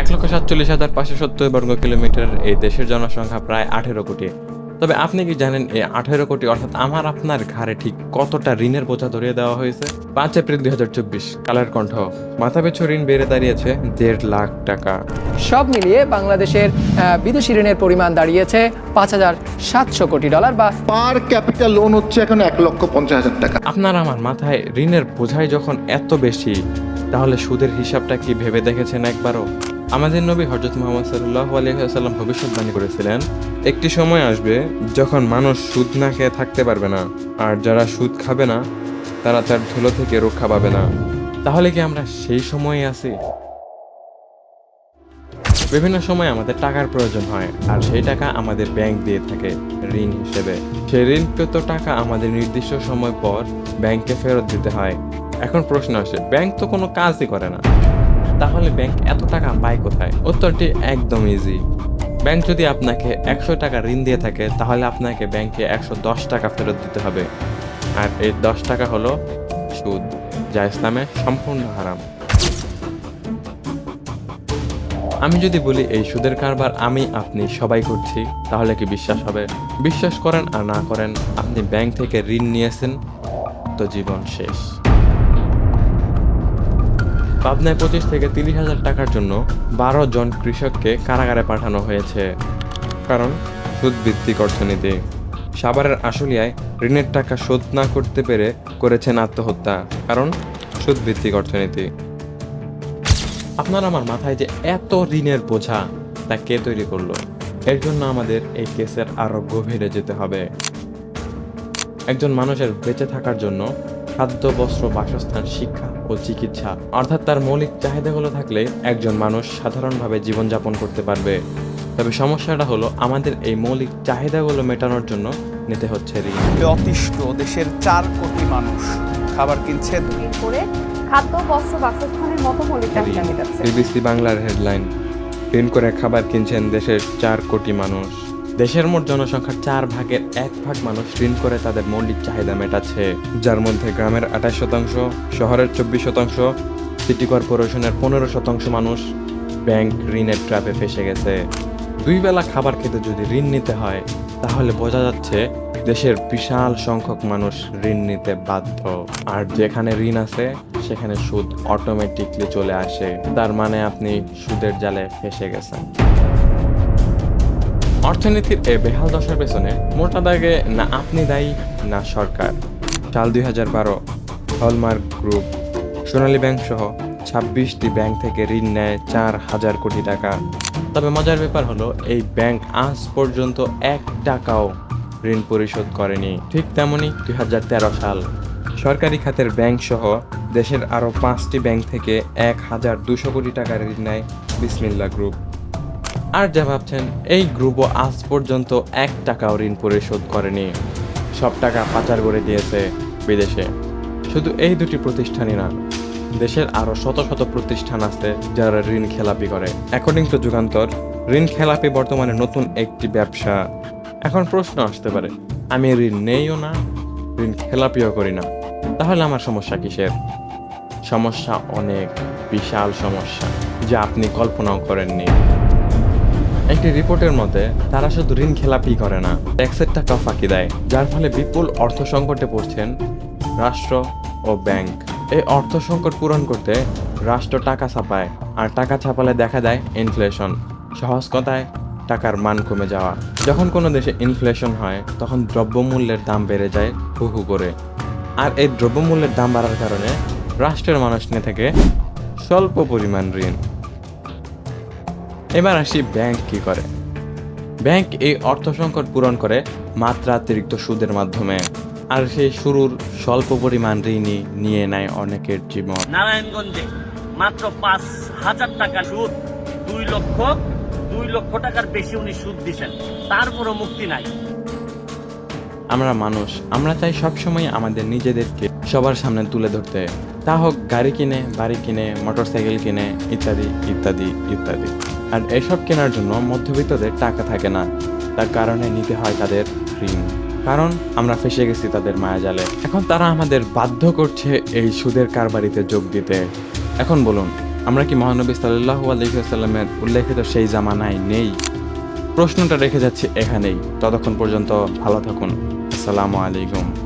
এক লক্ষ সাতচল্লিশ হাজার পাঁচশো সত্তর বর্গ কিলোমিটার এই দেশের জনসংখ্যা প্রায় আঠেরো কোটি। তবে আপনি কি জানেন এই আঠেরো কোটি অর্থাৎ আমার আপনার ঘাড়ে ঠিক কতটা ঋণের বোঝা ধরিয়ে দেওয়া হয়েছে? পাঁচ এপ্রিল দুই হাজার চব্বিশ কালার কণ্ঠ। মাথা পিছু ঋণ বেড়ে দাঁড়িয়েছে দেড় লাখ টাকা। সব মিলিয়ে বাংলাদেশের বিদেশি ঋণের পরিমাণ দাঁড়িয়েছে পাঁচ হাজার সাতশো কোটি ডলার বা পার ক্যাপিটাল লোন হচ্ছে এখন এক লক্ষ পঞ্চাশ হাজার টাকা। আপনার আমার মাথায় ঋণের বোঝাই যখন এত বেশি তাহলে সুদের হিসাবটা কি ভেবে দেখেছেন একবারও? আমাদের নবী হজরত মোহাম্মদ সাল্লাহ আলহিহাল্লাম ভবিষ্যৎবাণী করেছিলেন, একটি সময় আসবে যখন মানুষ সুদ না খেয়ে থাকতে পারবে না, আর যারা সুদ খাবে না, তারা তার ধুলো থেকে রক্ষা পাবে না। তাহলে কি আমরা সেই সময়ে আছি? বিভিন্ন সময় আমাদের টাকার প্রয়োজন হয়, আর সেই টাকা আমাদের ব্যাংক দিয়ে থাকে ঋণ হিসেবে। সেই ঋণকৃত টাকা আমাদের নির্দিষ্ট সময় পর ব্যাংকে ফেরত দিতে হয়। এখন প্রশ্ন আসে, ব্যাংক তো কোনো কাজই করে না। তাহলে ব্যাংক এত টাকা পায় কোথায়? উত্তরটি একদম ইজি ব্যাংক যদি আপনাকে একশো টাকা ঋণ দিয়ে থাকে, তাহলে আপনাকে ব্যাংকে একশো দশ টাকা ফেরত দিতে হবে। আর এই দশ টাকা হলো সুদ, যা ইসলামে সম্পূর্ণ হারাম। আমি যদি বলি এই সুদের কারবার আমি, আপনি, সবাই করছি, তাহলে কি বিশ্বাস হবে? বিশ্বাস করেন আর না করেন, আপনি ব্যাংক থেকে ঋণ নিয়েছেন, তো জীবন শেষ। পাবনায় পঁচিশ থেকে তিরিশ হাজার টাকার জন্য বারো জন কৃষককে কারাগারে পাঠানো হয়েছে। কারণ সুদ ভিত্তিক অর্থনীতি। সাভারের আশুলিয়ায় ঋণের টাকা শোধ না করতে পেরে করেছেন আত্মহত্যা। কারণ সুদ ভিত্তিক অর্থনীতি। আপনার আমার মাথায় যে এত ঋণের বোঝা, তা কে তৈরি করল? এর জন্য আমাদের এই কেসের আরও গভীরে যেতে হবে। একজন মানুষের বেঁচে থাকার জন্য খাদ্য বস্ত্র বাসস্থান শিক্ষা ও চিকিৎসা। অর্থাৎ তার মৌলিক চাহিদাগুলো থাকলে একজন মানুষ সাধারণভাবে জীবনযাপন করতে পারবে। তবে সমস্যাটা হলো আমাদের এই মৌলিক চাহিদাগুলো মেটানোর জন্য নিতে হচ্ছে ঋণ। অতিষ্ঠ দেশের চার কোটি মানুষ খাবার কিনছে। করে খাদ্য বস্ত্র বাসস্থানের মতো মৌলিক চাহিদা মেটাচ্ছে। বিবিসি বাংলার হেডলাইন ঋণ করে খাবার কিনছেন দেশের চার কোটি মানুষ। দেশের মোট জনসংখ্যার চার ভাগের এক ভাগ মানুষ ঋণ করে তাদের মৌলিক চাহিদা মেটাচ্ছে। যার মধ্যে গ্রামের আঠাশ শতাংশ, শহরের চব্বিশ শতাংশ, সিটি কর্পোরেশনের পনেরো শতাংশ মানুষ ব্যাংক ঋণের ট্র্যাপে ফেসে গেছে। দুই বেলা খাবার খেতে যদি ঋণ নিতে হয়, তাহলে বোঝা যাচ্ছে দেশের বিশাল সংখ্যক মানুষ ঋণ নিতে বাধ্য। আর যেখানে ঋণ আছে, সেখানে সুদ অটোমেটিকলি চলে আসে। তার মানে আপনি সুদের জালে ফেসে গেছেন। অর্থনীতির এ বেহাল দশার পেছনে মোটা দাগে না আপনি দায়ী, না সরকার। সাল দুই হাজার বারো, হলমার্ক গ্রুপ, সোনালী ব্যাংক সহ ছাব্বিশটি ব্যাংক থেকে ঋণ নেয় চার হাজার কোটি টাকা। তবে মজার ব্যাপার হলো, এই ব্যাংক আজ পর্যন্ত এক টাকাও ঋণ পরিশোধ করেনি। ঠিক তেমনি দুই সাল। সরকারি খাতের ব্যাংক সহ দেশের আরও পাঁচটি ব্যাংক থেকে এক হাজার দুশো কোটি টাকা ঋণ নেয় বিসমিল্লা গ্রুপ। আর যা ভাবছেন, এই গ্রুপও আজ পর্যন্ত এক টাকাও ঋণ পরিশোধ করেনি। সব টাকা পাচার করে দিয়েছে বিদেশে। শুধু এই দুটি প্রতিষ্ঠানই না, দেশের আরও শত শত প্রতিষ্ঠান আছে যারা ঋণ খেলাপি করে। অ্যাকর্ডিং টু যুগান্তর, ঋণ খেলাপি বর্তমানে নতুন একটি ব্যবসা। এখন প্রশ্ন আসতে পারে, আমি ঋণ নেইও না, ঋণ খেলাপিও করি না, তাহলে আমার সমস্যা কিসের? সমস্যা অনেক, বিশাল সমস্যা, যা আপনি কল্পনাও করেননি। একটি রিপোর্টের মতে তারা শুধু ঋণ খেলাপি করে না, ট্যাক্সের টাকা ফাঁকি দেয়, যার ফলে বিপুল অর্থ সংকটে পড়ছেন রাষ্ট্র ও ব্যাংক। এই অর্থ সংকট পূরণ করতে রাষ্ট্র টাকা ছাপায়, আর টাকা ছাপালে দেখা দেয় ইনফ্লেশন, সহজ কথায় টাকার মান কমে যাওয়া। যখন কোনো দেশে ইনফ্লেশন হয়, তখন দ্রব্যমূল্যের দাম বেড়ে যায় হু হু করে। আর এই দ্রব্যমূল্যের দাম বাড়ার কারণে রাষ্ট্রের মানুষ নিয়ে থাকে স্বল্প পরিমাণ ঋণ। এবার আসি ব্যাংক কি করে? ব্যাংক এই অর্থ সংকট পূরণ করে মাত্রাতিরিক্ত সুদের মাধ্যমে। আর সেই শুরুর স্বল্প পরিমাণ ঋণই নিয়ে নেয় অনেকের জীবন। নারায়ণগঞ্জে মাত্র পাঁচ হাজার টাকা সুদ। দুই লক্ষ দুই লক্ষ টাকার বেশি উনি সুদ দিচ্ছেন তারপরও মুক্তি নাই। আমরা মানুষ আমরা চাই সবসময় আমাদের নিজেদেরকে সবার সামনে তুলে ধরতে। তা হোক গাড়ি কিনে, বাড়ি কিনে মোটরসাইকেল কিনে, ইত্যাদি ইত্যাদি ইত্যাদি। আর এসব কেনার জন্য মধ্যবিত্তদের টাকা থাকে না। তার কারণে নিতে হয় তাদের ঋণ। কারণ আমরা ফেসে গেছি তাদের মায়াজালে। এখন তারা আমাদের বাধ্য করছে এই সুদের কারবারিতে যোগ দিতে। এখন বলুন, আমরা কি মহানবী সাল্লাহ আলহিহাস্লামের উল্লেখিত সেই জামানায় নেই? প্রশ্নটা রেখে যাচ্ছি এখানেই। ততক্ষণ পর্যন্ত ভালো থাকুন। আসসালামু আলাইকুম।